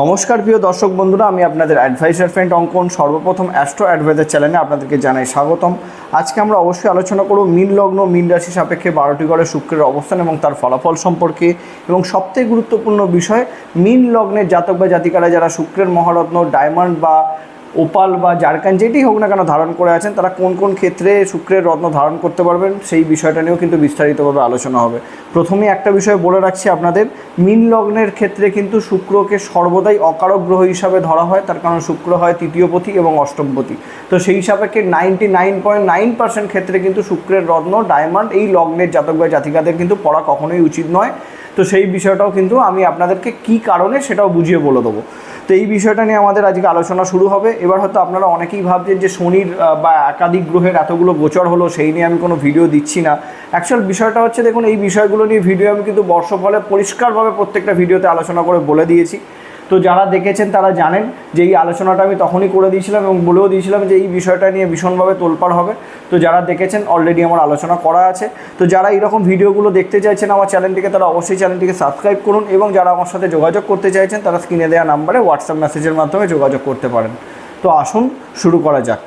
নমস্কার প্রিয় দর্শক বন্ধুরা, আমি আপনাদের অ্যাডভাইসার ফ্রেন্ড অঙ্কন, সর্বপ্রথম অ্যাস্ট্রো অ্যাডভাইজার চ্যানেলে আপনাদেরকে জানাই স্বাগতম। আজকে আমরা অবশ্যই আলোচনা করব মীন লগ্ন, মীন রাশি সাপেক্ষে বারোটি গড়ে শুক্রের অবস্থান এবং তার ফলাফল সম্পর্কে। এবং সবথেকে গুরুত্বপূর্ণ বিষয়, মীন লগ্নের জাতক বা জাতিকারা যারা শুক্রের মহারত্ন ডায়মন্ড বা ওপাল বা জারকান যেটি হোক না কেন ধারণ করে আছেন, তারা কোন কোন ক্ষেত্রে শুক্রের রত্ন ধারণ করতে পারবেন সেই বিষয়টা নিয়েও কিন্তু বিস্তারিতভাবে আলোচনা হবে। প্রথমেই একটা বিষয় বলে রাখছি আপনাদের, মিন লগ্নের ক্ষেত্রে কিন্তু শুক্রকে সর্বদাই অকারক গ্রহ হিসাবে ধরা হয়, তার কারণ শুক্র হয় তৃতীয়পতি এবং অষ্টমপতি তো সেই হিসাবে ninety nine point nine percent ক্ষেত্রে কিন্তু শুক্রের রত্ন ডায়মন্ড এই লগ্নের জাতক বা জাতিকাদের কিন্তু পড়া কখনোই উচিত নয়। তো সেই বিষয়টাও কিন্তু আমি আপনাদেরকে কি কারণে সেটাও বুঝিয়ে বলে দেবো। তো এই বিষয়টা নিয়ে আমাদের আজকে আলোচনা শুরু হবে। এবার হয়তো আপনারা অনেকেই ভাবছেন যে শনির বা একাধিক গ্রহের এতগুলো গোচর হলো, সেই নিয়ে আমি কোনো ভিডিও দিচ্ছি না। অ্যাকচুয়াল বিষয়টা হচ্ছে, দেখুন, এই বিষয়গুলো নিয়ে ভিডিও আমি কিন্তু বর্ষফলে পরিষ্কারভাবে প্রত্যেকটা ভিডিওতে আলোচনা করে বলে দিয়েছি। তো যারা দেখেছেন তারা জানেন যে এই আলোচনাটা আমি তখনই করে দিয়েছিলাম এবং বলেও দিয়েছিলাম যে এই বিষয়টা নিয়ে ভীষণভাবে তোলপাড় হবে। তো যারা দেখেছেন অলরেডি আমার আলোচনা করা আছে। তো যারা এইরকম ভিডিওগুলো দেখতে চাইছেন আমার চ্যানেলটিকে, তারা অবশ্যই চ্যানেলটিকে সাবস্ক্রাইব করুন এবং যারা আমার সাথে যোগাযোগ করতে চাইছেন, তারা স্ক্রিনে দেওয়া নাম্বারে হোয়াটসঅ্যাপ মেসেজের মাধ্যমে যোগাযোগ করতে পারেন। তো আসুন, শুরু করা যাক।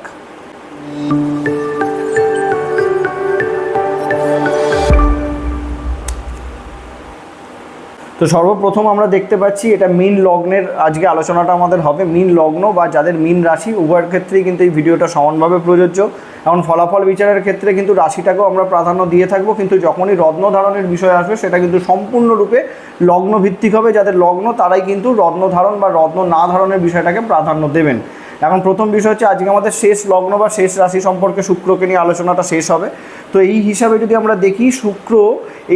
তো সর্বপ্রথম আমরা দেখতে পাচ্ছি এটা মিন লগ্নের আজকে আলোচনাটা আমাদের হবে। মিন লগ্ন বা যাদের মিন রাশি, উভয়ের ক্ষেত্রেই কিন্তু এই ভিডিওটা সমানভাবে প্রযোজ্য। এখন ফলাফল বিচারের ক্ষেত্রে কিন্তু রাশিটাকেও আমরা প্রাধান্য দিয়ে থাকব। কিন্তু যখনই রত্ন ধারণের বিষয় আসবে, সেটা কিন্তু সম্পূর্ণরূপে লগ্ন ভিত্তিক হবে। যাদের লগ্ন, তারাই কিন্তু রত্ন ধারণ বা রত্ন না ধারণের বিষয়টাকে প্রাধান্য দেবেন। এখন প্রথম বিষয় হচ্ছে, আজকে আমাদের শেষ লগ্ন বা শেষ রাশি সম্পর্কে শুক্রকে নিয়ে আলোচনাটা শেষ হবে। তো এই হিসাবে যদি আমরা দেখি, শুক্র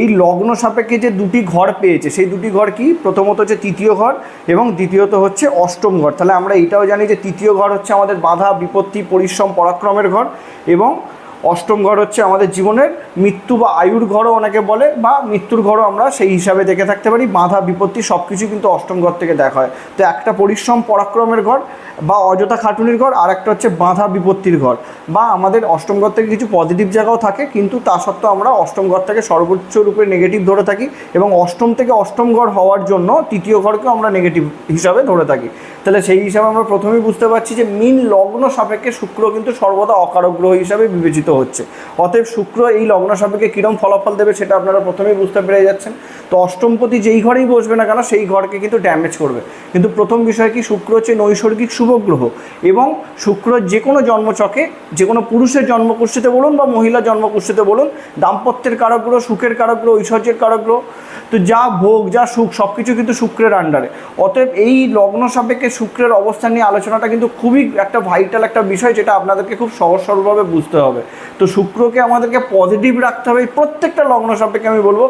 এই লগ্ন সাপেক্ষে যে দুটি ঘর পেয়েছে, সেই দুটি ঘর কি? প্রথমত হচ্ছে তৃতীয় ঘর এবং দ্বিতীয়ত হচ্ছে অষ্টম ঘর। তাহলে আমরা এটাও জানি যে তৃতীয় ঘর হচ্ছে আমাদের বাধা, বিপত্তি, পরিশ্রম, পরাক্রমের ঘর এবং অষ্টম ঘর হচ্ছে আমাদের জীবনের মৃত্যু বা আয়ুর ঘরও অনেকে বলে, বা মৃত্যুর ঘরও আমরা সেই হিসাবে দেখে থাকতে পারি। বাধা, বিপত্তি সব কিছু কিন্তু অষ্টম ঘর থেকে দেখা হয়। তো একটা পরিশ্রম পরাক্রমের ঘর বা অযথা খাটুনির ঘর আর একটা হচ্ছে বাধা, বিপত্তির ঘর। বা আমাদের অষ্টম ঘর থেকে কিছু পজিটিভ জায়গাও থাকে, কিন্তু তা সত্ত্বেও আমরা অষ্টম ঘর থেকে সর্বোচ্চ রূপে নেগেটিভ ধরে থাকি এবং অষ্টম থেকে অষ্টম ঘর হওয়ার জন্য তৃতীয় ঘরকেও আমরা নেগেটিভ হিসাবে ধরে থাকি। তাহলে সেই হিসাবে আমরা প্রথমেই বুঝতে পারছি যে মিন লগ্ন সাপেক্ষে শুক্র কিন্তু সর্বদা অকারক গ্রহ হিসাবে বিবেচিত হচ্ছে। অতএব শুক্র এই লগ্ন সাপেক্ষে কীরকম ফলাফল দেবে সেটা আপনারা প্রথমেই বুঝতে পেরে যাচ্ছেন। তো অষ্টমপতি যেই ঘরেই বসবে না কেন, সেই ঘরকে কিন্তু ড্যামেজ করবে। কিন্তু প্রথম বিষয় কি, শুক্র হচ্ছে নৈসর্গিক শুভ গ্রহ এবং শুক্র যে কোনো জন্মচকে, যে কোনো পুরুষের জন্মকুষ্ঠিতে বলুন বা মহিলার জন্মকুষ্ঠিতে বলুন, দাম্পত্যের কারক গ্রহ সুখের কারক গ্রহ ঐশ্বর্যের কারক গ্রহ তো যা ভোগ, যা সুখ সব কিছু কিন্তু শুক্রের আন্ডারে অতএব এই লগ্ন সাপেক্ষে শুক্রের অবস্থান নিয়ে আলোচনাটা কিন্তু খুবই একটা ভাইটাল একটা বিষয়, যেটা আপনাদেরকে খুব সহজ সরলভাবে বুঝতে হবে। তো শুক্রকে আমাদেরকে পজিটিভ রাখতে হবে। প্রত্যেকটা লগ্ন সাপেক্ষে আমি বলব,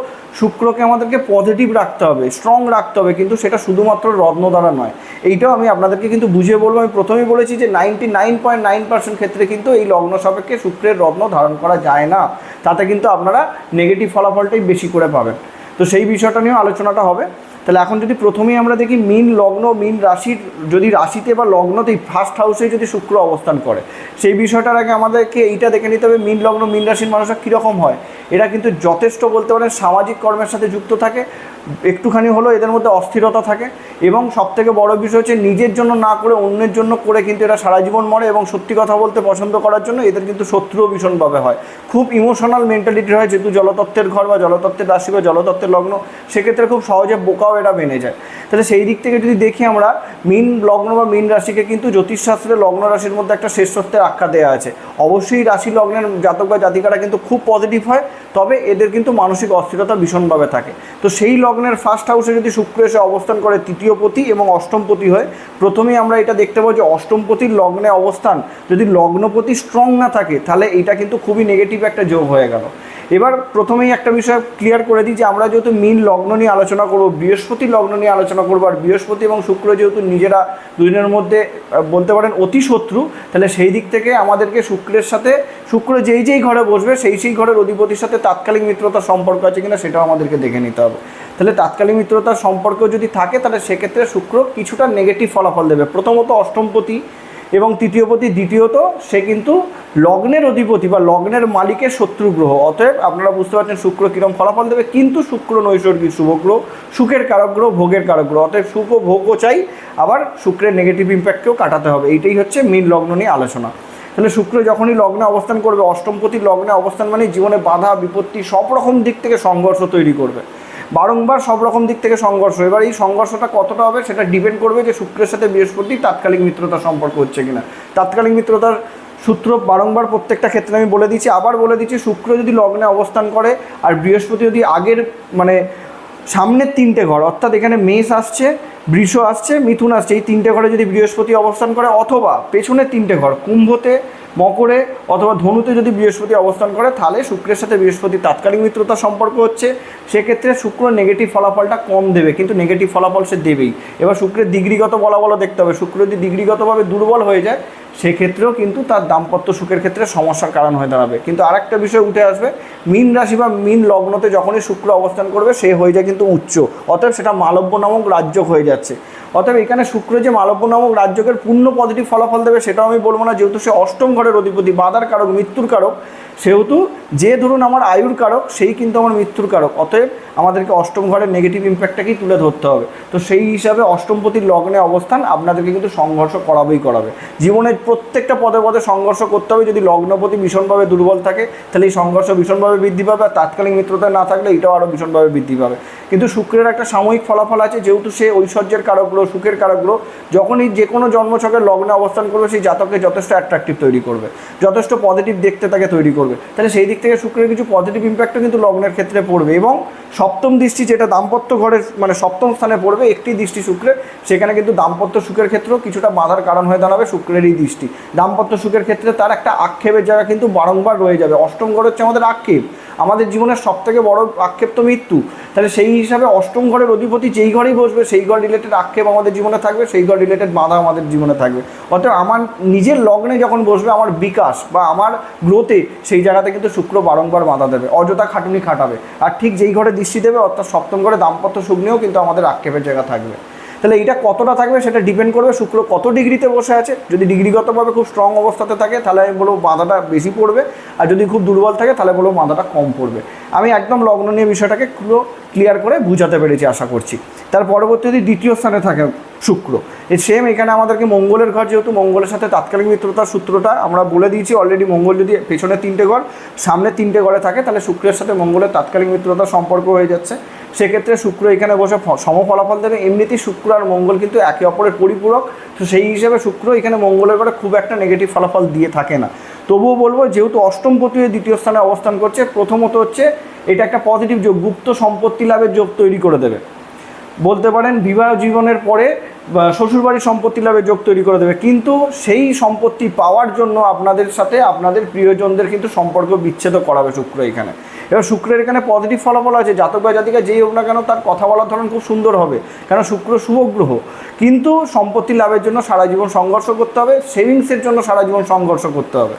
শুক্রকে আমাদেরকে পজিটিভ রাখতে হবে স্ট্রং রাখতে হবে, কিন্তু সেটা শুধুমাত্র রত্ন দ্বারা নয়। এইটাও আমি আপনাদেরকে কিন্তু বুঝিয়ে বলব। আমি প্রথমেই বলেছি যে ninety nine point nine percent ক্ষেত্রে কিন্তু এই লগ্ন সাপেক্ষে শুক্রের রত্ন ধারণ করা যায় না। তাতে কিন্তু আপনারা নেগেটিভ ফলাফলটাই বেশি করে পাবেন। তো সেই বিষয়টা নিয়েও আলোচনাটা হবে। তাহলে এখন যদি প্রথমেই আমরা দেখি মিন লগ্ন, মিন রাশির যদি রাশিতে বা লগ্নতেই ফার্স্ট হাউসে যদি শুক্র অবস্থান করে, সেই বিষয়টার আগে আমাদেরকে এইটা দেখে নিতে হবে মিন লগ্ন, মিন রাশির মানুষরা কীরকম হয়। এরা কিন্তু যথেষ্ট বলতে পারেন সামাজিক কর্মের সাথে যুক্ত থাকে, একটুখানি হলো এদের মধ্যে অস্থিরতা থাকে এবং সবথেকে বড় বিষয় হচ্ছে নিজের জন্য না করে অন্যের জন্য করে কিন্তু এরা সারা জীবন মরে এবং সত্যি কথা বলতে পছন্দ করার জন্য এদের কিন্তু শত্রুও ভীষণভাবে হয়। খুব ইমোশনাল মেন্টালিটি হয় যেহেতু জলতত্ত্বের ঘর বা জলতত্ত্বের রাশি বা জলতত্ত্বের লগ্ন, সেক্ষেত্রে খুব সহজে বোকাও এরা মেনে যায়। তাহলে সেই দিক থেকে যদি দেখি আমরা, মিন লগ্ন বা মিন রাশিকে কিন্তু জ্যোতিষশাস্ত্রে লগ্ন রাশির মধ্যে একটা শ্রেষ্ঠত্বের আখ্যা দেওয়া আছে। অবশ্যই রাশি লগ্নের জাতক বা জাতিকারা কিন্তু খুব পজিটিভ হয় তবে এদের কিন্তু মানসিক অস্থিরতা ভীষণভাবে থাকে। তো সেই লগ্নের ফার্স্ট হাউসে যদি শুক্র এসে অবস্থান করে তৃতীয় পতি এবং অষ্টমপতি হয়, প্রথমেই আমরা এটা দেখতে পাবো যে অষ্টমপতির লগ্নে অবস্থান যদি লগ্নপতি স্ট্রং না থাকে, তাহলে এটা কিন্তু খুবই নেগেটিভ একটা যোগ হয়ে গেল। এবার প্রথমেই একটা বিষয় ক্লিয়ার করে দিই যে আমরা যেহেতু মিন লগ্ন নিয়ে আলোচনা করব, বৃহস্পতি লগ্ন নিয়ে আলোচনা করব, আর বৃহস্পতি এবং শুক্র যেহেতু নিজেরা দুদিনের মধ্যে বলতে পারেন অতি শত্রু তাহলে সেই দিক থেকে আমাদেরকে শুক্রের সাথে, শুক্র যেই যেই ঘরে বসবে, সেই সেই ঘরের অধিপতির সাথে তাৎকালিক মিত্রতার সম্পর্ক আছে কিনা সেটাও আমাদেরকে দেখে নিতে হবে। তাহলে তাৎকালীন মিত্রতার সম্পর্ক যদি থাকে, তাহলে সেক্ষেত্রে শুক্র কিছুটা নেগেটিভ ফলাফল দেবে। প্রথমত অষ্টমপতি এবং তৃতীয়পতি দ্বিতীয়ত, সে কিন্তু লগ্নের অধিপতি বা লগ্নের মালিকের শত্রু গ্রহ। অতএব আপনারা বুঝতে পারছেন শুক্র কিরম ফলাফল দেবে। কিন্তু শুক্র নৈসর্গিক শুভগ্রহ সুখের কারক গ্রহ, ভোগের কারক গ্রহ। অতএব সুখ ও ভোগও চাই, আবার শুক্রের নেগেটিভ ইম্প্যাক্টকেও কাটাতে হবে। এইটাই হচ্ছে মীন লগ্ন নিয়ে আলোচনা। তাহলে শুক্র যখনই লগ্নে অবস্থান করবে অষ্টমপতি লগ্নে অবস্থান মানে জীবনে বাধা, বিপত্তি সব রকম দিক থেকে সংঘর্ষ তৈরি করবে। বারংবার সব রকম দিক থেকে সংঘর্ষ। এবার এই সংঘর্ষটা কতটা হবে সেটা ডিপেন্ড করবে যে শুক্রের সাথে বৃহস্পতি তাৎকালিক মিত্রতার সম্পর্ক হচ্ছে কিনা। তাৎকালিক মিত্রতার সূত্র বারংবার প্রত্যেকটা ক্ষেত্রে আমি বলে দিচ্ছি। আবার বলে দিচ্ছি, শুক্র যদি লগ্নে অবস্থান করে আর বৃহস্পতি যদি আগের মানে সামনের তিনটে ঘর, অর্থাৎ এখানে মেষ আসছে, বৃষ আসছে, মিথুন আসছে, এই তিনটে ঘরে যদি বৃহস্পতি অবস্থান করে, অথবা পেছনের তিনটে ঘর, কুম্ভতে মকরে অথবা ধনুতে যদি বৃহস্পতি অবস্থান করে, তাহলে শুক্রের সাথে বৃহস্পতি তাৎকালিক মিত্রতা সম্পর্ক হচ্ছে। সেক্ষেত্রে শুক্র নেগেটিভ ফলাফলটা কম দেবে, কিন্তু নেগেটিভ ফলাফল সে দেবেই। এবার শুক্রের ডিগ্রিগত বলাবলো দেখতে হবে। শুক্র যদি ডিগ্রিগতভাবে দুর্বল হয়ে যায়, সেক্ষেত্রেও কিন্তু তার দাম্পত্য সুখের ক্ষেত্রে সমস্যার কারণ হয়ে দাঁড়াবে। কিন্তু আরেকটা বিষয় উঠে আসবে, মীন রাশি বা মীন লগ্নতে যখনই শুক্র অবস্থান করবে, সে হয়ে যায় কিন্তু উচ্চ। অতএব সেটা মালব্য নামক রাজ্য হয়ে যাচ্ছে। অতএব এখানে শুক্র যে মালব্য নামক রাজ্যকের পূর্ণ পজিটিভ ফলাফল দেবে, সেটাও আমি বলব না। যেহেতু সে অষ্টম ঘরের অধিপতি, বাধার কারক, মৃত্যুর কারক, সেহেতু যে ধরুন আমার আয়ুর কারক, সেই কিন্তু আমার মৃত্যুর কারক। অতএব আমাদেরকে অষ্টম ঘরের নেগেটিভ ইম্প্যাক্টটাকেই তুলে ধরতে হবে। তো সেই হিসাবে অষ্টমপতির লগ্নে অবস্থান আপনাদেরকে কিন্তু সংঘর্ষ করাবেই করাবে। জীবনের প্রত্যেকটা পদে পদে সংঘর্ষ করতে হবে। যদি লগ্নপতি ভীষণভাবে দুর্বল থাকে, তাহলে এই সংঘর্ষ ভীষণভাবে বৃদ্ধি পাবে। আর তাৎকালিক মিত্রতা না থাকলে এটাও আরও ভীষণভাবে বৃদ্ধি পাবে। কিন্তু শুক্রের একটা সাময়িক ফলাফল আছে। যেহেতু সে ঐশ্বর্যের কারক গ্রহ সুখের কারক গ্রহ যখনই যে কোনো জন্মছকের লগ্নে অবস্থান করবে, সেই জাতককে যথেষ্ট অ্যাট্রাকটিভ তৈরি করবে। যথেষ্ট পজিটিভ দেখতে তাকে তৈরি করবে। তাহলে সেই দিক থেকে শুক্রের কিছু পজিটিভ ইম্প্যাক্টও কিন্তু লগ্নের ক্ষেত্রে পড়বে এবং সপ্তম দৃষ্টি যেটা দাম্পত্য ঘরের মানে সপ্তম স্থানে পড়বে একটি দৃষ্টি শুক্রের, সেখানে কিন্তু দাম্পত্য সুখের ক্ষেত্রেও কিছুটা বাধার কারণ হয়ে দাঁড়াবে শুক্রেরই দৃষ্টি। দাম্পত্য সুখের ক্ষেত্রে তার একটা আক্ষেপের জায়গা কিন্তু বারংবার রয়ে যাবে। অষ্টম ঘর হচ্ছে আমাদের আক্ষেপ। আমাদের জীবনের সব থেকে বড় আক্ষেপ তো মৃত্যু। তাহলে সেই হিসাবে অষ্টম ঘরের অধিপতি যেই ঘরেই বসবে, সেই ঘর রিলেটেড আক্ষেপ আমাদের জীবনে থাকবে, সেই ঘর রিলেটেড বাধা আমাদের জীবনে থাকবে। অর্থাৎ আমার নিজের লগ্নে যখন বসবে, আমার বিকাশ বা আমার গ্রোথে সেই জায়গাতে কিন্তু শুক্র বারংবার বাধা দেবে, অযথা খাটুনি খাটাবে। আর ঠিক যেই ঘরে দৃষ্টি দেবে, অর্থাৎ সপ্তম ঘরে দাম্পত্য সুখ নিয়েও কিন্তু আমাদের আক্ষেপের জায়গা থাকবে। তাহলে এটা কতটা থাকবে সেটা ডিপেন্ড করবে শুক্র কত ডিগ্রিতে বসে আছে। যদি ডিগ্রিগতভাবে খুব স্ট্রং অবস্থাতে থাকে, তাহলে আমি বলব বাঁধাটা বেশি পড়বে। আর যদি খুব দুর্বল থাকে, তাহলে বলব বাধাটা কম পড়বে। আমি একদম লগ্ন নিয়ে বিষয়টাকে পুরো ক্লিয়ার করে বুঝাতে পেরেছি, আশা করছি। তার পরবর্তীতে দ্বিতীয় স্থানে থাকে শুক্র। সেম এখানে আমাদেরকে মঙ্গলের ঘর যেহেতু মঙ্গলের সাথে তাৎকালিক মিত্রতার সূত্রটা আমরা বলে দিয়েছি অলরেডি মঙ্গল যদি পেছনে তিনটে ঘর, সামনে তিনটে ঘরে থাকে, তাহলে শুক্রের সাথে মঙ্গলের তাৎকালিক মিত্রতার সম্পর্ক হয়ে যাচ্ছে। সেক্ষেত্রে শুক্র এখানে বসে সম ফলাফল দেবে। এমনিতেই শুক্র আর মঙ্গল কিন্তু একে অপরের পরিপূরক। তো সেই হিসেবে শুক্র এখানে মঙ্গলের ঘরে খুব একটা নেগেটিভ ফলাফল দিয়ে থাকে না। তবুও বলব, যেহেতু অষ্টম পতি হয়ে দ্বিতীয় স্থানে অবস্থান করছে, প্রথমত হচ্ছে এটা একটা পজিটিভ যোগ। গুপ্ত সম্পত্তি লাভের যোগ তৈরি করে দেবে। বলতে পারেন বিবাহ জীবনের পরে শ্বশুরবাড়ির সম্পত্তি লাভের যোগ তৈরি করে দেবে। কিন্তু সেই সম্পত্তি পাওয়ার জন্য আপনাদের সাথে আপনাদের প্রিয়জনদের কিন্তু সম্পর্ক বিচ্ছেদ করাবে শুক্র এখানে। এবার শুক্রের এখানে পজিটিভ ফলাফল আছে, জাতক বা জাতিকা যেই হোক না কেন তার কথা বলার ধরন খুব সুন্দর হবে কারণ শুক্র শুভ গ্রহ। কিন্তু সম্পত্তি লাভের জন্য সারা জীবন সংঘর্ষ করতে হবে সেভিংসের জন্য সারা জীবন সংঘর্ষ করতে হবে।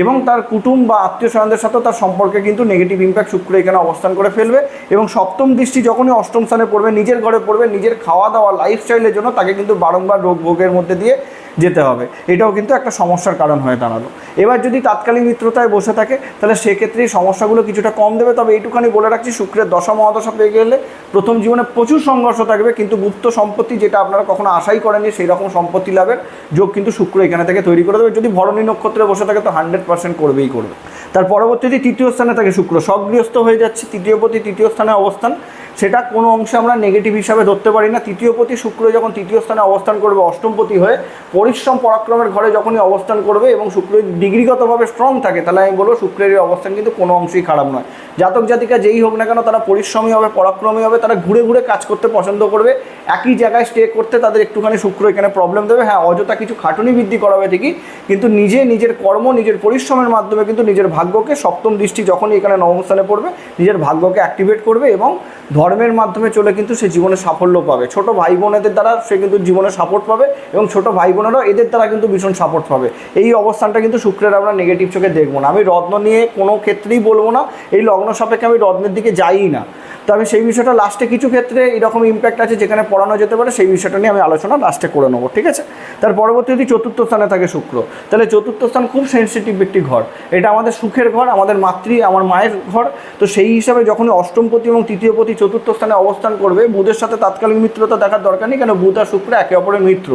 এবং তার কুটুম বা আত্মীয় স্বজনদের সাথে তার সম্পর্কে কিন্তু নেগেটিভ ইম্প্যাক্ট শুক্র এখানে অবস্থান করে ফেলবে এবং সপ্তম দৃষ্টি যখনই অষ্টম স্থানে পড়বে, নিজের ঘরে পড়বে, নিজের খাওয়া দাওয়া লাইফস্টাইলের জন্য তাকে কিন্তু বারংবার রোগ ভোগের মধ্যে দিয়ে যেতে হবে। এটাও কিন্তু একটা সমস্যার কারণ হয়ে দাঁড়াল। এবার যদি তাৎকালীন মিত্রতায় বসে থাকে, তাহলে সেক্ষেত্রে এই সমস্যাগুলো কিছুটা কম দেবে। তবে এইটুখানি বলে রাখছি, শুক্রের দশা মহাদশা পেয়ে গেলে প্রথম জীবনে প্রচুর সংঘর্ষ থাকবে, কিন্তু গুপ্ত সম্পত্তি যেটা আপনারা কখনো আশাই করেননি সেই রকম সম্পত্তি লাভের যোগ কিন্তু শুক্র এখানে থেকে তৈরি করে দেবে। যদি ভরণী নক্ষত্রে বসে থাকে, তো হান্ড্রেড পার্সেন্ট করবেই করবে। তার পরবর্তীতে তৃতীয় স্থানে থাকে শুক্র। সগৃহস্থ হয়ে যাচ্ছে তৃতীয় প্রতি তৃতীয় স্থানে অবস্থান। সেটা কোনো অংশে আমরা নেগেটিভ হিসাবে ধরতে পারি না। তৃতীয় প্রতি শুক্র যখন তৃতীয় স্থানে অবস্থান করবে অষ্টমপতি হয়ে পরিশ্রম পরাক্রমের ঘরে যখনই অবস্থান করবে এবং শুক্র ডিগ্রিগতভাবে স্ট্রং থাকে, তাহলে আমি বলব শুক্রের অবস্থান কিন্তু কোনো অংশেই খারাপ নয়। জাতক জাতিকা যেই হোক না কেন, তারা পরিশ্রমী হবে, পরাক্রমী হবে, তারা ঘুরে ঘুরে কাজ করতে পছন্দ করবে। একই জায়গায় স্টে করতে তাদের একটুখানি শুক্র এখানে প্রবলেম দেবে। হ্যাঁ অযথা কিছু খাটুনি বৃদ্ধি করাবে ঠিকই, কিন্তু নিজে নিজের কর্ম, নিজের পরিশ্রমের মাধ্যমে কিন্তু নিজের ভাগ্য ভাগ্যকে সপ্তম দৃষ্টি যখনই এখানে নবম স্থানে পড়বে, নিজের ভাগ্যকে অ্যাক্টিভেট করবে এবং ধর্মের মাধ্যমে চলে কিন্তু সে জীবনে সাফল্য পাবে। ছোট ভাই বোনেদের দ্বারা সে কিন্তু জীবনে সাপোর্ট পাবে এবং ছোট ভাই বোনেরাও এদের দ্বারা কিন্তু ভীষণ সাপোর্ট পাবে। এই অবস্থানটা কিন্তু শুক্রের আমরা নেগেটিভ চোখে দেখব না। আমি রত্ন নিয়ে কোনো ক্ষেত্রেই বলব না, এই লগ্ন সাপেক্ষে আমি রত্নের দিকে যাইই না। তো আমি সেই বিষয়টা লাস্টে কিছু ক্ষেত্রে এরকম ইম্প্যাক্ট আছে যেখানে পড়ানো যেতে পারে, সেই বিষয়টা নিয়ে আমি আলোচনা লাস্টে করে নেব, ঠিক আছে? তার পরবর্তী যদি চতুর্থ স্থানে থাকে শুক্র, তাহলে চতুর্থ স্থান খুব সেন্সিটিভ একটি ঘর। এটা আমাদের সুখের ঘর, আমাদের মাতৃ, আমার মায়ের ঘর। তো সেই হিসাবে যখনই অষ্টমপতি এবং তৃতীয়পতি চতুর্থ স্থানে অবস্থান করবে, বুধের সাথে তাৎকালিক মিত্রতা দেখার দরকার নেই, কেন বুধ আর শুক্র একে অপরের মিত্র।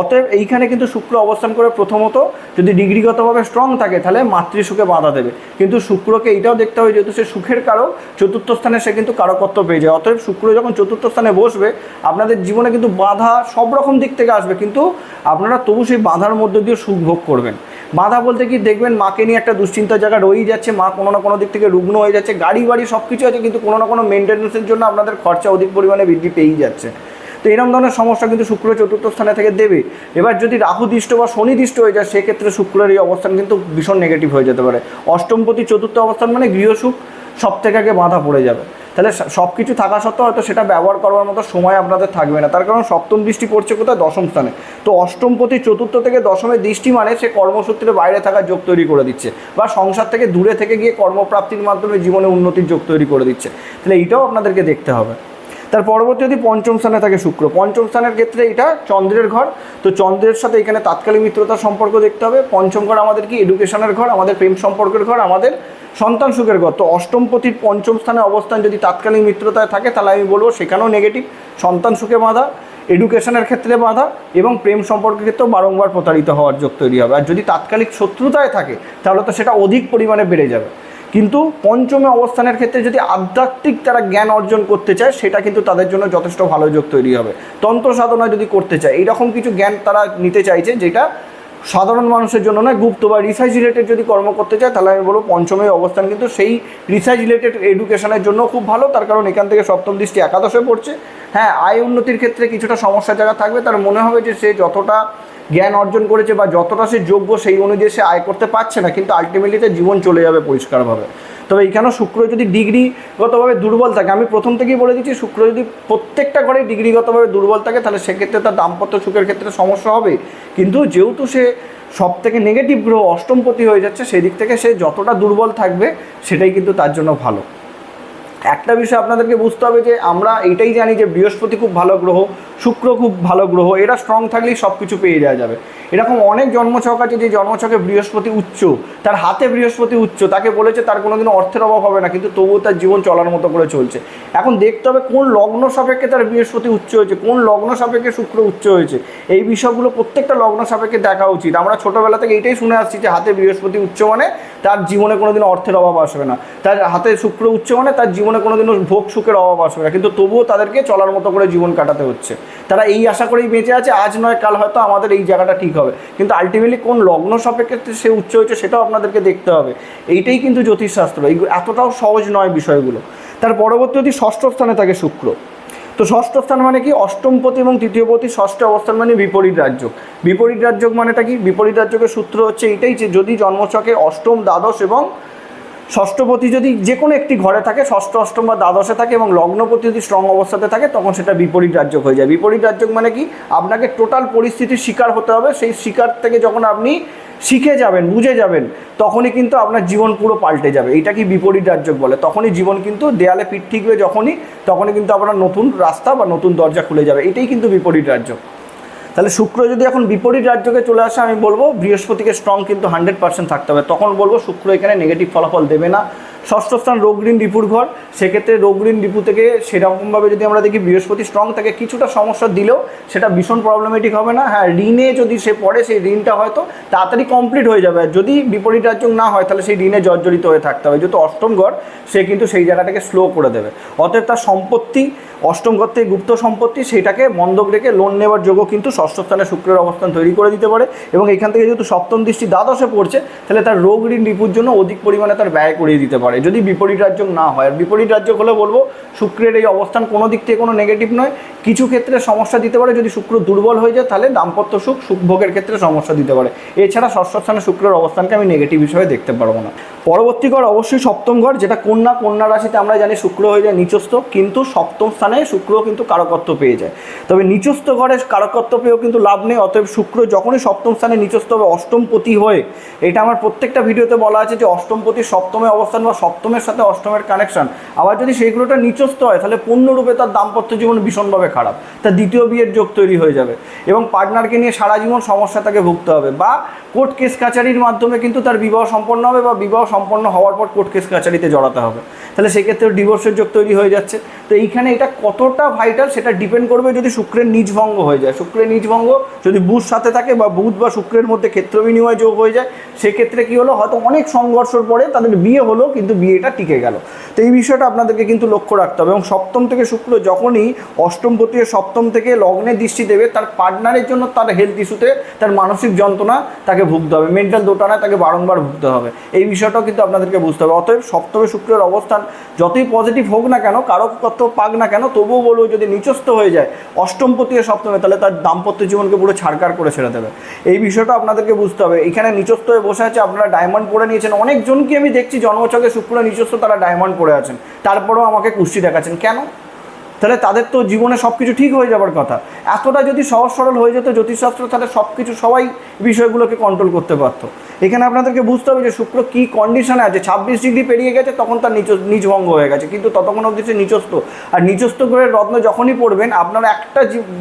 অতএব এইখানে কিন্তু শুক্র অবস্থান করে প্রথমত, যদি ডিগ্রিগতভাবে স্ট্রং থাকে, তাহলে মাতৃসুখে বাধা দেবে। কিন্তু শুক্রকে এইটাও দেখতে হবে, যেহেতু সে সুখের কারক, চতুর্থ স্থানে সে কিন্তু কারকত্ব পেয়ে যায়। অতএব শুক্র যখন চতুর্থ স্থানে বসবে, আপনাদের জীবনে কিন্তু বাধা সব রকম দিক থেকে আসবে, কিন্তু আপনারা তবু সেই বাধার মধ্যে দিয়ে সুখ ভোগ করবেন। বাধা বলতে কি দেখবেন মাকে নিয়ে একটা দুশ্চিন্তার জায়গা রয়েই যাচ্ছে, মা কোনো না কোনো দিক থেকে রুগ্ন হয়ে যাচ্ছে, গাড়ি বাড়ি সব কিছু আছে, কিন্তু কোনো না কোনো মেনটেন্যান্সের জন্য আপনাদের খরচা অধিক পরিমাণে বৃদ্ধি পেয়েই যাচ্ছে। তো এরকম ধরনের সমস্যা কিন্তু শুক্র চতুর্থ স্থানে থেকে দেবে। এবার যদি রাহু দৃষ্ট বা শনি দৃষ্ট হয়ে যায়, সেক্ষেত্রে শুক্রের এই অবস্থান কিন্তু ভীষণ নেগেটিভ হয়ে যেতে পারে। অষ্টমপতি চতুর্থ অবস্থান মানে গৃহসুখ সব থেকে আগে বাধা পড়ে যাবে। তাহলে সব কিছু থাকা সত্ত্বেও হয়তো সেটা ব্যবহার করার মতো সময় আপনাদের থাকবে না। তার কারণ সপ্তম দৃষ্টি পড়ছে কোথায়? দশম স্থানে। তো অষ্টম প্রতি চতুর্থ থেকে দশমের দৃষ্টি মানে সে কর্মসূত্রে বাইরে থাকার যোগ তৈরি করে দিচ্ছে বা সংসার থেকে দূরে থেকে গিয়ে কর্মপ্রাপ্তির মাধ্যমে জীবনে উন্নতির যোগ তৈরি করে দিচ্ছে। তাহলে এইটাও আপনাদেরকে দেখতে হবে। তার পরবর্তী যদি পঞ্চম স্থানে থাকে শুক্র। পঞ্চম স্থানের ক্ষেত্রে এটা চন্দ্রের ঘর। তো চন্দ্রের সাথে এখানে তাৎকালিক মিত্রতার সম্পর্ক দেখতে হবে। পঞ্চম ঘর আমাদের কি? এডুকেশনের ঘর, আমাদের প্রেম সম্পর্কের ঘর, আমাদের সন্তান সুখের ঘর। তো অষ্টমপতির পঞ্চম স্থানে অবস্থান যদি তাৎকালিক মিত্রতায় থাকে, তাহলে আমি বলব সেখানেও নেগেটিভ সন্তান সুখে বাধা এডুকেশনের ক্ষেত্রে বাধা এবং প্রেম সম্পর্কের ক্ষেত্রেও বারংবার প্রতারিত হওয়ার যোগ তৈরি হবে। আর যদি তাৎকালিক শত্রুতায় থাকে, তাহলে তো সেটা অধিক পরিমাণে বেড়ে যাবে। কিন্তু পঞ্চমে অবস্থানের ক্ষেত্রে যদি আধ্যাত্মিক তারা জ্ঞান অর্জন করতে চায়, সেটা কিন্তু তাদের জন্য যথেষ্ট ভালো যোগ তৈরি হবে। তন্ত্র সাধনা যদি করতে চায়, এইরকম কিছু জ্ঞান তারা নিতে চাইছে যেটা সাধারণ মানুষের জন্য নয়, গুপ্ত বা রিসার্চ রিলেটেড যদি কর্ম করতে চায়, তাহলে আমি বলব পঞ্চমের অবস্থান কিন্তু সেই রিসার্চ রিলেটেড এডুকেশনের জন্য খুব ভালো। তার কারণ এখান থেকে সপ্তম দৃষ্টি একাদশে পড়ছে। হ্যাঁ আয় উন্নতির ক্ষেত্রে কিছুটা সমস্যা যারা থাকবে। তার মনে হবে যে সে যতটা জ্ঞান অর্জন করেছে বা যতটা সে যোগ্য সেই অনুযায়ী সে আয় করতে পারছে না, কিন্তু আলটিমেটলি তার জীবন চলে যাবে পরিষ্কারভাবে। তবে এইখানেও শুক্র যদি ডিগ্রিগতভাবে দুর্বল থাকে, আমি প্রথম থেকেই বলে দিচ্ছি, শুক্র যদি প্রত্যেকটা ঘরে ডিগ্রিগতভাবে দুর্বল থাকে, তাহলে সেক্ষেত্রে তার দাম্পত্য সুখের ক্ষেত্রে সমস্যা হবে। কিন্তু যেহেতু সে সব থেকে নেগেটিভ গ্রহ অষ্টমপতি হয়ে যাচ্ছে সেই দিক থেকে সে যতটা দুর্বল থাকবে, সেটাই কিন্তু তার জন্য ভালো। একটা বিষয় আপনাদেরকে বুঝতে হবে যে আমরা এটাই জানি যে বৃহস্পতি খুব ভালো গ্রহ, শুক্র খুব ভালো গ্রহ, এরা স্ট্রং থাকলেই সব কিছু পেয়ে যাওয়া যাবে। এরকম অনেক জন্মছক আছে যে জন্মছকে বৃহস্পতি উচ্চ, তার হাতে বৃহস্পতি উচ্চ, তাকে বলেছে তার কোনোদিন অর্থের অভাব হবে না, কিন্তু তবুও তার জীবন চলার মতো করে চলছে। এখন দেখতে হবে কোন লগ্ন সাপেক্ষে তার বৃহস্পতি উচ্চ হয়েছে, কোন লগ্ন সাপেক্ষে শুক্র উচ্চ হয়েছে। এই বিষয়গুলো প্রত্যেকটা লগ্ন সাপেক্ষে দেখা উচিত। আমরা ছোটোবেলা থেকে এইটাই শুনে আসছি যে হাতে বৃহস্পতি উচ্চ মানে তার জীবনে কোনোদিন অর্থের অভাব আসবে না। তার হাতে শুক্র উচ্চ মানে তার জীবনে কোনোদিনও ভোগ সুখের অভাব আসবে না। কিন্তু তবুও তাদেরকে চলার মতো করে জীবন কাটাতে হচ্ছে। তারা এই আশা করেই বেঁচে আছে, আজ নয়, কাল হয়তো আমাদের এই জায়গাটা ঠিক হবে। কিন্তু আলটিমেটলি কোন লগ্ন সাপেক্ষে সে উচ্চ হয়েছে সেটাও আপনাদেরকে দেখতে হবে। এইটাই কিন্তু জ্যোতিষশাস্ত্র। এই এতটাও সহজ নয় বিষয়গুলো। তার পরবর্তী যদি ষষ্ঠ স্থানে থাকে শুক্র। তো ষষ্ঠ স্থান মানে কি? অষ্টমপতি এবং তৃতীয়পতি ষষ্ঠ অবস্থান মানে বিপরীত রাজ্য বিপরীত রাজ্য মানেটা কি? বিপরীত রাজ্যকের সূত্র হচ্ছে এটাই যে যদি জন্মছকে অষ্টম, দ্বাদশ এবং ষষ্ঠপতি যদি যে কোনো একটি ঘরে থাকে, ষষ্ঠ, অষ্টম বা দ্বাদশে থাকে এবং লগ্নপতি যদি স্ট্রং অবস্থাতে থাকে, তখন সেটা বিপরীত রাজ্য হয়ে যায়। বিপরীত রাজ্য মানে কি? আপনাকে টোটাল পরিস্থিতির শিকার হতে হবে। সেই শিকার থেকে যখন আপনি শিখে যাবেন, বুঝে যাবেন, তখনই কিন্তু আপনার জীবন পুরো পাল্টে যাবে। এটা কি বিপরীত রাজ্য বলে? তখনই জীবন কিন্তু দেয়ালে পিঠ ঠিকবে যখনই, তখনই কিন্তু আপনার নতুন রাস্তা বা নতুন দরজা খুলে যাবে। এটাই কিন্তু বিপরীত রাজ্য তাহলে শুক্র যদি এখন বিপরীত রাজ্যকে চলে আসে, আমি বলব বৃহস্পতিকে স্ট্রং কিন্তু হান্ড্রেড পার্সেন্ট থাকতে হবে। তখন বলব শুক্র এখানে নেগেটিভ ফলাফল দেবে না। ষষ্ঠ স্থান রোগঋণ রিপুর ঘর। সেক্ষেত্রে রোগঋণ রিপু থেকে সেরকমভাবে যদি আমরা দেখি বৃহস্পতি স্ট্রং থাকে, কিছুটা সমস্যা দিলেও সেটা ভীষণ প্রবলেমেটিক হবে না। হ্যাঁ ঋণে যদি সে পড়ে, সেই ঋণটা হয়তো তাড়াতাড়ি কমপ্লিট হয়ে যাবে। যদি বিপরীত রাজ্য না হয়, তাহলে সেই ঋণে জর্জরিত হয়ে থাকতে হবে। যেহেতু অষ্টম ঘর, সে কিন্তু সেই জায়গাটাকে স্লো করে দেবে। অতএব তার সম্পত্তি, অষ্টম ঘর থেকে গুপ্ত সম্পত্তি, সেটাকে বন্ধক রেখে লোন নেওয়ার যোগ্য কিন্তু ষষ্ঠ স্থানে শুক্রের অবস্থান তৈরি করে দিতে পারে। এবং এখান থেকে যেহেতু সপ্তম দৃষ্টি দ্বাদশে পড়ছে, তাহলে তার রোগ ঋণ রিপুর জন্য অধিক পরিমাণে তার ব্যয় করিয়ে দিতে পারে। যদি বিপরীত রাজ্য না হয়, আর বিপরীত রাজ্য হলে বলব, শুক্রের এই অবস্থান কোনো দিক থেকে কোনো নেগেটিভ নয়। কিছু ক্ষেত্রে সমস্যা দিতে পারে, যদি শুক্র দুর্বল হয়ে যায়, তাহলে দাম্পত্য সুখ সুখভোগের ক্ষেত্রে সমস্যা দিতে পারে। এছাড়া ষষ্ঠ স্থানে শুক্রের অবস্থানকে আমি নেগেটিভ হিসেবে দেখতে পারব না। পরবর্তী ঘর অবশ্যই সপ্তম ঘর, যেটা কন্যা কন্যা রাশিতে আমরা জানি শুক্র হয়ে যায় নিচস্থ, কিন্তু সপ্তম স্থানে শুক্র কিন্তু কারকত্ব পেয়ে যায়। তবে নিচস্থ ঘরে কারকত্ব পেয়েও কিন্তু লাভ নেই, অতএব শুক্র যখনই সপ্তম স্থানে নিচস্থ হবে, অষ্টমপতি হয়ে, এটা আমার প্রত্যেকটা ভিডিওতে বলা আছে যে অষ্টমপতি সপ্তমে অবস্থান বা সপ্তমের সাথে অষ্টমের কানেকশন আবার যদি সেইগুলোটা নিচস্থ হয়, তাহলে পূর্ণরূপে তার দাম্পত্য জীবন ভীষণভাবে খারাপ। তার দ্বিতীয় বিয়ের যোগ তৈরি হয়ে যাবে এবং পার্টনারকে নিয়ে সারা জীবন সমস্যা তাকে ভুগতে হবে বা কোর্ট কেস কাচারির মাধ্যমে কিন্তু তার বিবাহ সম্পন্ন হবে বা বিবাহ সম্পন্ন হওয়ার পর কোর্ট কেস কাচারিতে জড়াতে হবে। তাহলে সেক্ষেত্রে ডিভোর্সের যোগ তৈরি হয়ে যাচ্ছে। তো এইখানে এটা কতটা ভাইটাল সেটা ডিপেন্ড করবে যদি শুক্রের নিজভঙ্গ হয়ে যায়। শুক্রের নিজভঙ্গ যদি বুধ সাথে থাকে বা বুধ বা শুক্রের মধ্যে ক্ষেত্র বিনিময় যোগ হয়ে যায়, সেক্ষেত্রে কী হলো? হয়তো অনেক সংঘর্ষের পরে তাদের বিয়ে হলো, কিন্তু বিয়েটা টিকে গেল। তো এই বিষয়টা আপনাদেরকে কিন্তু লক্ষ্য রাখতে হবে। এবং সপ্তম থেকে শুক্র যখনই অষ্টম প্রতি সপ্তম থেকে লগ্নে দৃষ্টি দেবে, তার পার্টনারের জন্য তার হেলথ ইস্যুতে তার মানসিক যন্ত্রণা তাকে ভুগতে হবে। মেন্টাল দোটানায় তাকে বারংবার ভুগতে হবে। এই বিষয়টাও কিন্তু আপনাদেরকে বুঝতে হবে। অতএব সপ্তমে শুক্রের অবস্থান যতই পজিটিভ হোক না কেন, কারও কত পাক না কেন, তবুও বলব যদি নিচস্থ হয়ে যায়, অষ্টম প্রতি সপ্তমে, তাহলে তার দাম্পত্য জীবনকে পুরো ছাড়কার করে ছেড়ে দেবে। এই বিষয়টা আপনাদেরকে বুঝতে হবে। এখানে নিচস্থ হয়ে বসে আছে, আপনারা ডায়মন্ড পরে নিয়েছেন। অনেকজনকে আমি দেখছি জন্মছকে শুক্র নিচস্থ তারা ডায়মন্ড পরে আছেন। তারপরেও আমাকে কুষ্টি দেখাচ্ছেন। কেন? তাহলে তাদের তো জীবনে সব কিছু ঠিক হয়ে যাবার কথা। এতটা যদি সহজ সরল হয়ে যেত জ্যোতিষশাস্ত্র, তাহলে সব কিছু সবাই বিষয়গুলোকে কন্ট্রোল করতে পারতো। এখানে আপনাদেরকে বুঝতে হবে যে শুক্র কী কন্ডিশনে আছে। ছাব্বিশ ডিগ্রি পেরিয়ে গেছে, তখন তার নিচ নিজভঙ্গ হয়ে গেছে। কিন্তু ততক্ষণ অবধি সে নিচস্থ। আর নিচস্থ গ্রহের রত্ন যখনই পড়বেন, আপনারা একটা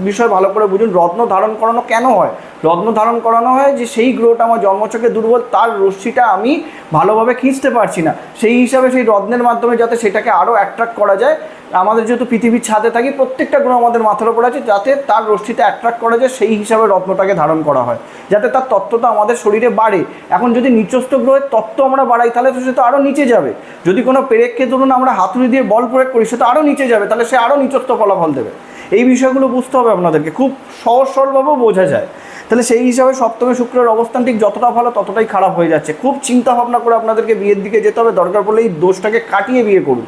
বিষয় ভালো করে বুঝুন, রত্ন ধারণ করানো কেন হয়? রত্ন ধারণ করানো হয় যে সেই গ্রহটা আমার জন্মচকে দুর্বল, তার রশ্মিটা আমি ভালোভাবে খিঁচতে পারছি না। সেই হিসাবে সেই রত্নের মাধ্যমে যাতে সেটাকে আরও অ্যাট্রাক্ট করা যায় আমাদের যেহেতু পৃথিবীর ছাদে থাকি, প্রত্যেকটা গ্রহ আমাদের মাথার উপর আছে যাতে তার রশ্মিতে অ্যাট্রাক্ট করা যায়, সেই হিসাবে রত্নটাকে ধারণ করা হয়। যাতে তার তত্ত্বটা আমাদের শরীরে বাড়ে। এখন যদি নিচস্থ গ্রহের তত্ত্ব আমরা বাড়াই, তাহলে তো সে তো আরও নিচে যাবে। যদি কোনো পেরেককে ধরুন আমরা হাতুড়ি দিয়ে বল প্রয়োগ করি, সে তো আরও নিচে যাবে, তাহলে সে আরও নিচস্থ ফলাফল দেবে। এই বিষয়গুলো বুঝতে হবে আপনাদেরকে। খুব সহজ সরলভাবেও বোঝা যায়। তাহলে সেই হিসাবে সপ্তমে শুক্রের অবস্থান ঠিক যতটা ভালো ততটাই খারাপ হয়ে যাচ্ছে। খুব চিন্তা ভাবনা করে আপনাদেরকে বিয়ের দিকে যেতে হবে। দরকার পড়লে এই দোষটাকে কাটিয়ে বিয়ে করুন।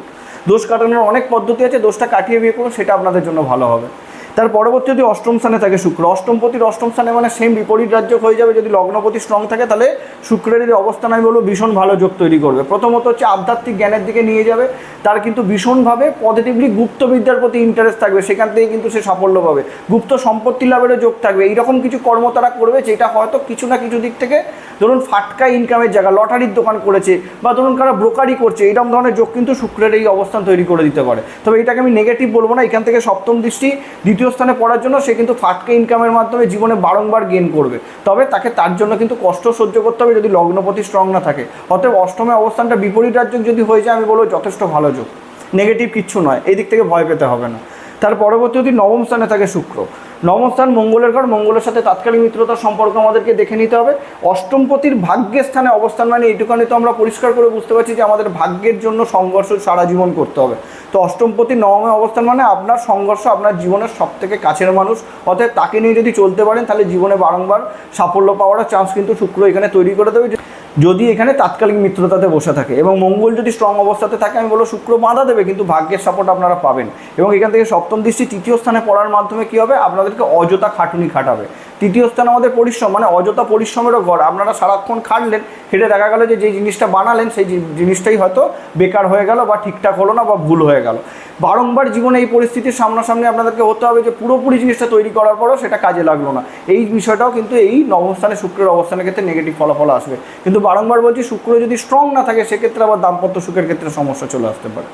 দোষ কাটানোর অনেক পদ্ধতি আছে দোষটা কাটিয়ে বিয়ে করুন সেটা আপনাদের জন্য ভালো হবে। তার পরবর্তী যদি অষ্টম স্থানে থাকে শুক্র। অষ্টমপতির অষ্টম স্থানে মানে সেম বিপরীত রাজ্য হয়ে যাবে। যদি লগ্নপতি স্ট্রং থাকে, তাহলে শুক্রের এই অবস্থান আমি বলব ভীষণ ভালো যোগ তৈরি করবে। প্রথমত হচ্ছে আধ্যাত্মিক জ্ঞানের দিকে নিয়ে যাবে। তার কিন্তু ভীষণভাবে পজিটিভলি গুপ্তবিদ্যার প্রতি ইন্টারেস্ট থাকবে। সেখান থেকে কিন্তু সে সাফল্য পাবে। গুপ্ত সম্পত্তি লাভেরও যোগ থাকবে। এইরকম কিছু কর্ম তারা করবে, যেটা হয়তো কিছু না কিছু দিক থেকে ধরুন ফাটকা ইনকামের জায়গা, লটারির দোকান করেছে বা ধরুন কারা ব্রোকারি করছে, এইরকম ধরনের যোগ কিন্তু শুক্রের এই অবস্থান তৈরি করে দিতে পারে। তবে এটাকে আমি নেগেটিভ বলব না। এখান থেকে সপ্তম দৃষ্টি, দ্বিতীয় স্থানে পড়ার জন্য সে কিন্তু ফাটকে ইনকামের মাধ্যমে জীবনে বারংবার গেন করবে। তবে তাকে তার জন্য কিন্তু কষ্ট সহ্য করতে হবে যদি লগ্নপতি স্ট্রং না থাকে। অতএব অষ্টমে অবস্থানটা বিপরীত রাজ্য যদি হয়ে যায়, আমি বলব যথেষ্ট ভালো যোগ। নেগেটিভ কিচ্ছু নয়, এই দিক থেকে ভয় পেতে হবে না। তার পরবর্তী যদি নবম স্থানে থাকে শুক্র। নবম স্থান মঙ্গলের ঘর, মঙ্গলের সাথে তাৎকালিক মিত্রতার সম্পর্ক আমাদেরকে দেখে নিতে হবে। অষ্টমপতির ভাগ্যের স্থানে অবস্থান মানে এইটুখানি তো আমরা পরিষ্কার করে বুঝতে পারছি যে আমাদের ভাগ্যের জন্য সংঘর্ষ সারা জীবন করতে হবে। তো অষ্টমপতি নবমে অবস্থান মানে আপনার সংঘর্ষ আপনার জীবনের সব থেকে কাছের মানুষ। অর্থাৎ তাকে নিয়ে যদি চলতে পারেন, তাহলে জীবনে বারংবার সাফল্য পাওয়ার চান্স কিন্তু শুক্র এখানে তৈরি করে দেবে। যদি এখানে তাৎকালিক মিত্রতাতে বসে থাকে এবং মঙ্গল যদি স্ট্রং অবস্থাতে থাকে, আমি বলব শুক্র বাঁধা দেবে, কিন্তু ভাগ্যের সাপোর্ট আপনারা পাবেন। এবং এখান থেকে সপ্তম দৃষ্টি তৃতীয় স্থানে পড়ার মাধ্যমে কী হবে? আপনাদেরকে অযথা খাটুনি খাটাবে। তৃতীয় স্থানে আমাদের পরিশ্রম মানে অযথা পরিশ্রমেরও ঘর। আপনারা সারাক্ষণ খাটলেন, খেটে দেখা গেল যে, যেই জিনিসটা বানালেন, সেই জিনিসটাই হয়তো বেকার হয়ে গেল বা ঠিকঠাক হলো না বা ভুল হয়ে গেল। বারংবার জীবনে এই পরিস্থিতির সামনাসামনি আপনাদেরকে হতে হবে যে, পুরোপুরি জিনিসটা তৈরি করার পরও সেটা কাজে লাগল না। এই বিষয়টাও কিন্তু এই নবম স্থানে শুক্রের অবস্থানের ক্ষেত্রে নেগেটিভ ফলাফল আসবে। কিন্তু বারংবার বলছি, শুক্র যদি স্ট্রং না থাকে, সেক্ষেত্রে আবার দাম্পত্য সুখের ক্ষেত্রে সমস্যা চলে আসতে পারে।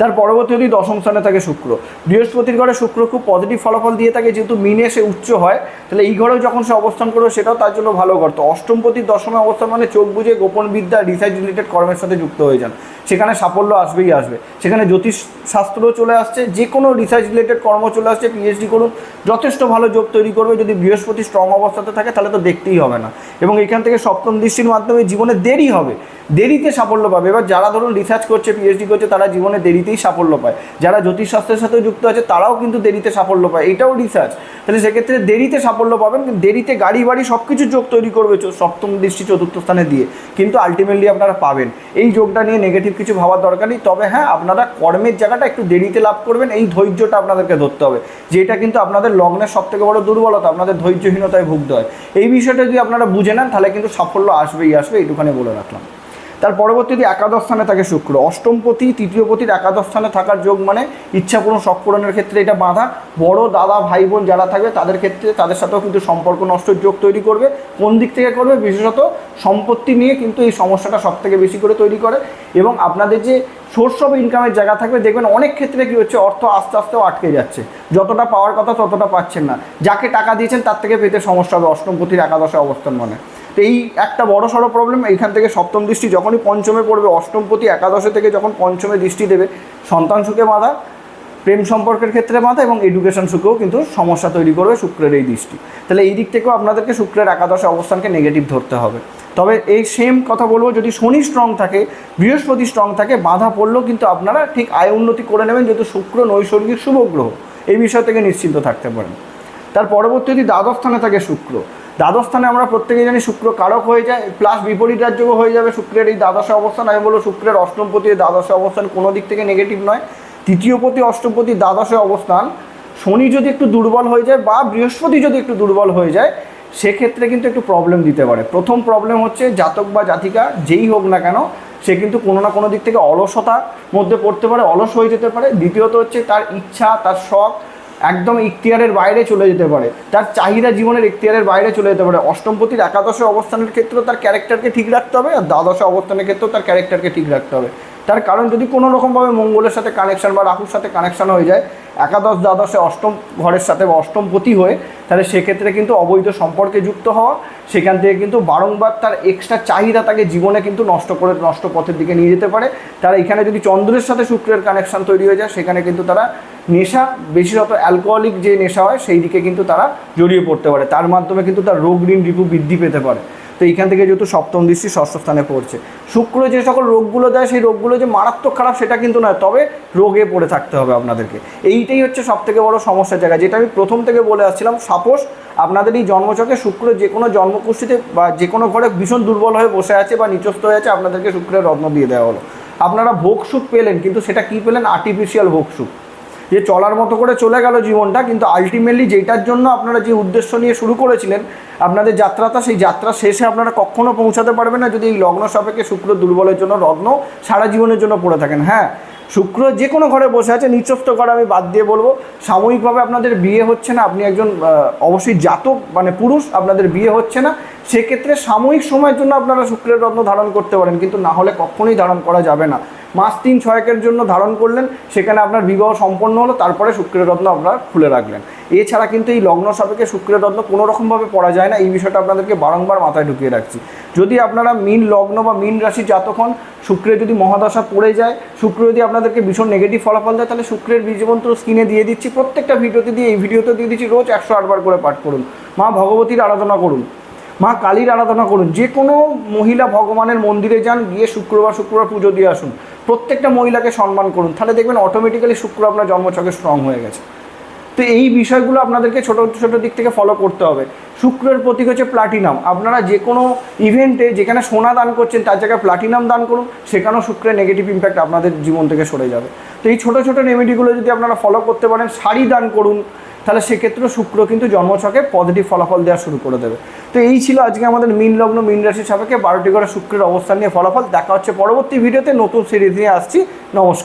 তার পরবর্তী যদি দশম স্থানে থাকে শুক্র। বৃহস্পতির ঘরে শুক্র খুব পজিটিভ ফলাফল দিয়ে থাকে, যেহেতু মিনে সে উচ্চ হয়, তাহলে এই ঘরেও যখন সে অবস্থান করবে, সেটাও তার জন্য ভালো ঘর। তো অষ্টমপতির দশমে অবস্থান মানে চোখ বুঝে গোপন বিদ্যা রিসার্চ রিলেটেড কর্মের সাথে যুক্ত হয়ে যান। সেখানে সাফল্য আসবেই আসবে। সেখানে জ্যোতিষ শাস্ত্রও চলে আসছে, যে কোনো রিসার্চ রিলেটেড কর্ম চলে আসছে পিএইচডি করুন, যথেষ্ট ভালো যোগ তৈরি করবে, যদি বৃহস্পতি স্ট্রং অবস্থাতে থাকে, তাহলে তো দেখতেই হবে না। এবং এখান থেকে সপ্তম দৃষ্টির মাধ্যমে জীবনে দেরি হবে। দেরিতে সাফল্য পাবে। এবার যারা ধরুন রিসার্চ করছে পিএইচডি করছে, তারা জীবনে দেরিতেই সাফল্য পায়। যারা জ্যোতিষশাস্ত্রের সাথেও যুক্ত আছে, তারাও কিন্তু দেরিতে সাফল্য পায়। এটাও রিসার্চ তাহলে সেক্ষেত্রে দেরিতে সাফল্য পাবেন, কিন্তু দেরিতে গাড়ি, বাড়ি সব কিছু যোগ তৈরি করবে সপ্তম দৃষ্টি চতুর্থ স্থানে দিয়ে। কিন্তু আলটিমেটলি আপনারা পাবেন। এই যোগটা নিয়ে নেগেটিভ কিছু ভাবার দরকার নেই। তবে হ্যাঁ আপনারা কর্মের জায়গাটা একটু দেরিতে লাভ করবেন। এই ধৈর্যটা আপনাদেরকে ধরতে হবে। যেটা কিন্তু আপনাদের লগ্নের সব থেকে বড় দুর্বলতা, আপনাদের ধৈর্যহীনতায় ভুগতে হয়। এই বিষয়টা যদি আপনারা বুঝে নেন, তাহলে কিন্তু সাফল্য আসবেই, আসবে। এইটুখানি বলে রাখলাম। তার পরবর্তীতে একাদশ স্থানে থাকে শুক্র। অষ্টমপতি তৃতীয়পতির একাদশ স্থানে থাকার যোগ মানে ইচ্ছা পূরণ শখ পূরণের ক্ষেত্রে এটা বাধা। বড় দাদা, ভাই, বোন যারা থাকবে তাদের ক্ষেত্রে তাদের সাথেও কিন্তু সম্পর্ক নষ্টের যোগ তৈরি করবে। কোন দিক থেকে করবে? বিশেষত সম্পত্তি নিয়ে কিন্তু এই সমস্যাটা সব থেকে বেশি করে তৈরি করে। এবং আপনাদের যে সোর্স অফ ইনকামের জায়গা থাকবে, দেখবেন অনেক ক্ষেত্রে কি হচ্ছে, অর্থ আস্তে আস্তেও আটকে যাচ্ছে। যতটা পাওয়ার কথা ততটা পাচ্ছেন না। যাকে টাকা দিয়েছেন তার থেকে পেতে সমস্যা হবে অষ্টমপতির একাদশে অবস্থান মানে। তো এই একটা বড় সড়ো প্রবলেম এইখান থেকে সপ্তম দৃষ্টি যখনই পঞ্চমে পড়বে, অষ্টমপতি একাদশে থেকে যখন পঞ্চমে দৃষ্টি দেবে, সন্তান সুখে বাধা, প্রেম সম্পর্কের ক্ষেত্রে বাধা এবং এডুকেশন সুখেও কিন্তু সমস্যা তৈরি করবে শুক্রের এই দৃষ্টি। তাহলে এই দিক থেকেও আপনাদেরকে শুক্রের একাদশে অবস্থানকে নেগেটিভ ধরতে হবে। তবে এই সেম কথা বলব, যদি শনি স্ট্রং থাকে, বৃহস্পতি স্ট্রং থাকে, বাধা পড়লেও কিন্তু আপনারা ঠিক আয় উন্নতি করে নেবেন, যেহেতু শুক্র নৈসর্গিক শুভ গ্রহ। এই বিষয় থেকে নিশ্চিন্ত থাকতে পারেন। তার পরবর্তী যদি দ্বাদশ স্থানে থাকে শুক্র দ্বাদশ স্থানে আমরা প্রত্যেকে জানি শুক্র কারক হয়ে যায় প্লাস বিপরীত রাজ্যও হয়ে যাবে শুক্রের এই দ্বাদশে অবস্থান। আমি বলব শুক্রের অষ্টমপতি দ্বাদশে অবস্থান কোনো দিক থেকে নেগেটিভ নয়। তৃতীয়পতি অষ্টমপতি দ্বাদশে অবস্থান। শনি যদি একটু দুর্বল হয়ে যায় বা বৃহস্পতি যদি একটু দুর্বল হয়ে যায়, সেক্ষেত্রে কিন্তু একটু প্রবলেম দিতে পারে। প্রথম প্রবলেম হচ্ছে জাতক বা জাতিকা, যেই হোক না কেন, সে কিন্তু কোনো না কোনো দিক থেকে অলসতার মধ্যে পড়তে পারে, অলস হয়ে যেতে পারে। দ্বিতীয়ত হচ্ছে তার ইচ্ছা, তার শখ একদম ইখতিয়ারের বাইরে চলে যেতে পারে। তার চাহিদা জীবনের ইখতিয়ারের বাইরে চলে যেতে পারে। অষ্টমপতির একাদশে অবস্থানের ক্ষেত্রেও তার ক্যারেক্টারকে ঠিক রাখতে হবে আর দ্বাদশে অবস্থানের ক্ষেত্রেও তার ক্যারেক্টারকে ঠিক রাখতে হবে। তার কারণ যদি কোনো রকমভাবে মঙ্গলের সাথে কানেকশন বা রাহুর সাথে কানেকশন হয়ে যায়, একাদশ, দ্বাদশে অষ্টম ঘরের সাথে বা অষ্টমপতি হয়ে, তাহলে সেক্ষেত্রে কিন্তু অবৈধ সম্পর্কে যুক্ত হওয়া, সেখান থেকে কিন্তু বারংবার তার এক্সট্রা চাহিদা তাকে জীবনে কিন্তু নষ্ট করে, নষ্ট পথের দিকে নিয়ে যেতে পারে। তারা এখানে যদি চন্দ্রের সাথে শুক্রের কানেকশন তৈরি হয়ে যায়, সেখানে কিন্তু তারা নেশা, বিশেষত অ্যালকোহলিক যে নেশা হয়, সেই দিকে কিন্তু তারা জড়িয়ে পড়তে পারে। তার মাধ্যমে কিন্তু তার রোগ ঋণ রিপু বৃদ্ধি পেতে পারে। তো এইখান থেকে যেহেতু সপ্তম দৃষ্টি ষষ্ঠ স্থানে পড়ছে। শুক্র যে সকল রোগগুলো দেয়, সেই রোগগুলো যে মারাত্মক খারাপ, সেটা কিন্তু নয়। তবে রোগে পড়ে থাকতে হবে আপনাদেরকে। এইটাই হচ্ছে সব থেকে বড় সমস্যার জায়গা। যেটা আমি প্রথম থেকে বলে আসছিলাম, সাপোজ আপনাদের এই জন্মচকে শুক্র যে কোনো জন্মকুষ্ঠিতে বা যে কোনো ঘরে ভীষণ দুর্বল হয়ে বসে আছে বা নিচস্থ হয়ে আছে, আপনাদেরকে শুক্রের রত্ন দিয়ে দেওয়া হলো। আপনারা ভোগ সুখ পেলেন, কিন্তু সেটা কী পেলেন? আর্টিফিশিয়াল ভোগ সুখ। যে চলার মতো করে চলে গেল জীবনটা, কিন্তু আলটিমেটলি যেটার জন্য আপনারা যে উদ্দেশ্য নিয়ে শুরু করেছিলেন, আপনাদের যাত্রাটা, সেই যাত্রা শেষে আপনারা কখনো পৌঁছাতে পারবেন না যদি এই লগ্ন সাপেক্ষে শুক্র দুর্বলের জন্য, রত্ন সারা জীবনের জন্য পড়ে থাকেন। হ্যাঁ শুক্র যে কোনো ঘরে বসে আছে নিচস্থ ঘরে আমি বাদ দিয়ে বলব, সাময়িকভাবে আপনাদের বিয়ে হচ্ছে না, আপনি একজন অবশ্যই জাতক মানে পুরুষ, আপনাদের বিয়ে হচ্ছে না, সেক্ষেত্রে সাময়িক সময়ের জন্য আপনারা শুক্রের রত্ন ধারণ করতে পারেন, কিন্তু না হলে কখনোই ধারণ করা যাবে না। মাস তিন ছয়েকের জন্য ধারণ করলেন, সেখানে আপনার বিবাহ সম্পন্ন হলো, তারপরে শুক্রের রত্ন আপনারা খুলে রাখলেন। এছাড়া কিন্তু এই লগ্ন সাপেক্ষে শুক্রের রত্ন কোনো রকমভাবে পড়া যায় না, এই বিষয়টা আপনাদেরকে বারংবার মাথায় ঢুকিয়ে রাখছি। যদি আপনারা মিন লগ্ন বা মিন রাশি জাতক হন, শুক্রে যদি মহাদশা পড়ে যায়, শুক্র যদি আপনাদেরকে ভীষণ নেগেটিভ ফলাফল দেয়, তাহলে শুক্রের বীজমন্ত্র স্ক্রিনে দিয়ে দিচ্ছি। প্রত্যেকটা ভিডিওতে দিয়ে, এই ভিডিওতে দিয়ে দিচ্ছি, রোজ একশো আটবার করে পাঠ করুন। মা ভগবতীর আরাধনা করুন। মা কালীর আরাধনা করুন। যে কোনো মহিলা ভগবানের মন্দিরে যান, গিয়ে শুক্রবার শুক্রবার পুজো দিয়ে আসুন। প্রত্যেকটা মহিলাকে সম্মান করুন। তাহলে দেখবেন অটোমেটিক্যালি শুক্র আপনার জন্মচকে স্ট্রং হয়ে গেছে। তো এই বিষয়গুলো আপনাদেরকে ছোটো ছোটো দিক থেকে ফলো করতে হবে। শুক্রের প্রতীক হচ্ছে প্লাটিনাম আপনারা যে কোনো ইভেন্টে যেখানে সোনা দান করছেন, তার জায়গায় প্লাটিনাম দান করুন, সেখানেও শুক্রের নেগেটিভ ইম্প্যাক্ট আপনাদের জীবন থেকে সরে যাবে। তো এই ছোটো ছোটো রেমেডিগুলো যদি আপনারা ফলো করতে পারেন, শাড়ি দান করুন, তাহলে সেক্ষেত্রে শুক্র কিন্তু জন্মছকে পজিটিভ ফলাফল দেওয়া শুরু করে দেবে। তো এই ছিল আজকে আমাদের মিন লগ্ন, মিন রাশি সাপেক্ষে বারোটি করে শুক্রের অবস্থান নিয়ে ফলাফল। দেখা হচ্ছে পরবর্তী ভিডিওতে নতুন সিরিজ নিয়ে আসছি। নমস্কার।